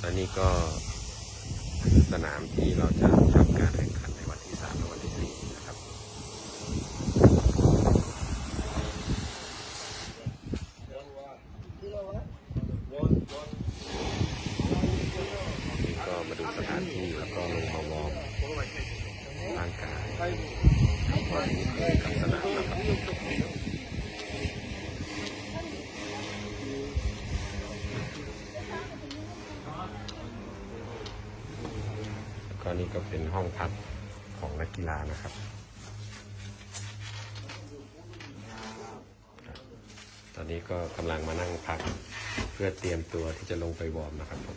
และนี่ก็คือสนามที่เราจะทำการแข่งขันในวันที่สามและวันที่สี่นะครับ นี่ก็มาดูสถานที่แล้วก็ลงมาวอร์มร่างกายทำความคุ้นเคยกับสนามนะครับ ก็นี่ก็เป็นห้องพักของนักกีฬานะครับ ตอนนี้ก็กำลังมานั่งพักเพื่อเตรียมตัวที่จะลงไปวอร์มนะครับผม